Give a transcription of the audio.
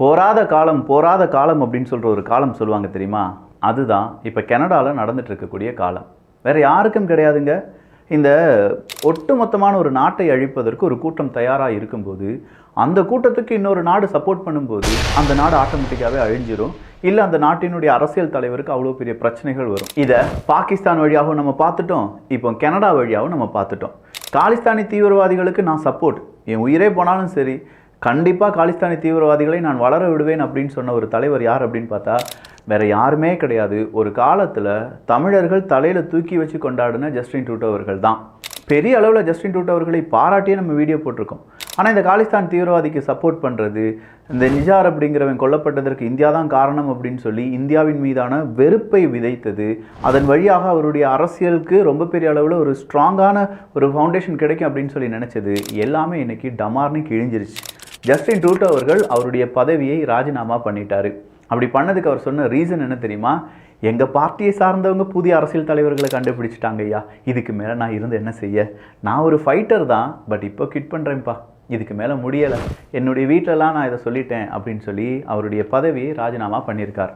போராத காலம் போராத காலம் அப்படின்னு சொல்கிற ஒரு காலம் சொல்லுவாங்க தெரியுமா? அதுதான் இப்போ கனடாவில் நடந்துட்டு இருக்கக்கூடிய காலம். வேறு யாருக்கும் கிடையாதுங்க. இந்த ஒட்டுமொத்தமான ஒரு நாட்டை அழிப்பதற்கு ஒரு கூட்டம் தயாராக இருக்கும்போது அந்த கூட்டத்துக்கு இன்னொரு நாடு சப்போர்ட் பண்ணும்போது அந்த நாடு ஆட்டோமேட்டிக்காகவே அழிஞ்சிரும். இல்லை அந்த நாட்டினுடைய அரசியல் தலைவருக்கு அவ்வளோ பெரிய பிரச்சனைகள் வரும். இதை பாகிஸ்தான் வழியாகவும் நம்ம பார்த்துட்டோம். இப்போ கனடா வழியாகவும் நம்ம பார்த்துட்டோம். காலிஸ்தானி தீவிரவாதிகளுக்கு நான் சப்போர்ட் என் உயிரே போனாலும் சரி கண்டிப்பாக காலிஸ்தானி தீவிரவாதிகளை நான் வளர விடுவேன் அப்படின்னு சொன்ன ஒரு தலைவர் யார் அப்படின்னு பார்த்தா வேற யாருமே கிடையாது. ஒரு காலத்தில் தமிழர்கள் தலையில் தூக்கி வச்சு கொண்டாடின ஜஸ்டின் டூட்டோ அவர்கள் தான். பெரிய அளவில் ஜஸ்டின் டூட்டோ அவர்களை பாராட்டியே நம்ம வீடியோ போட்டிருக்கோம். ஆனால் இந்த காலிஸ்தான் தீவிரவாதிக்கு சப்போர்ட் பண்ணுறது இந்த நிஜார் அப்படிங்கிறவன் கொல்லப்பட்டதற்கு இந்தியா தான் காரணம் அப்படின்னு சொல்லி இந்தியாவின் மீதான வெறுப்பை விதைத்தது அதன் வழியாக அவருடைய அரசியலுக்கு ரொம்ப பெரிய அளவில் ஒரு ஸ்ட்ராங்கான ஒரு ஃபவுண்டேஷன் கிடைக்கும் அப்படின்னு சொல்லி நினச்சது எல்லாமே இன்றைக்கி டமார்னு கிழிஞ்சிருச்சு. ஜஸ்டின் ட்ரூட்டோ அவர்கள் அவருடைய பதவியை ராஜினாமா பண்ணிட்டார். அப்படி பண்ணதுக்கு அவர் சொன்ன ரீசன் என்ன தெரியுமா? எங்கள் பார்ட்டியை சார்ந்தவங்க புதிய அரசியல் தலைவர்களை கண்டுபிடிச்சிட்டாங்க ஐயா. இதுக்கு மேலே நான் இருந்து என்ன செய்ய? நான் ஒரு ஃபைட்டர் தான் பட் இப்போ கிட் பண்ணுறேன்ப்பா இதுக்கு மேலே முடியலை. என்னுடைய வீட்டிலலாம் நான் இதை சொல்லிட்டேன் அப்படின்னு சொல்லி அவருடைய பதவியை ராஜினாமா பண்ணியிருக்கார்.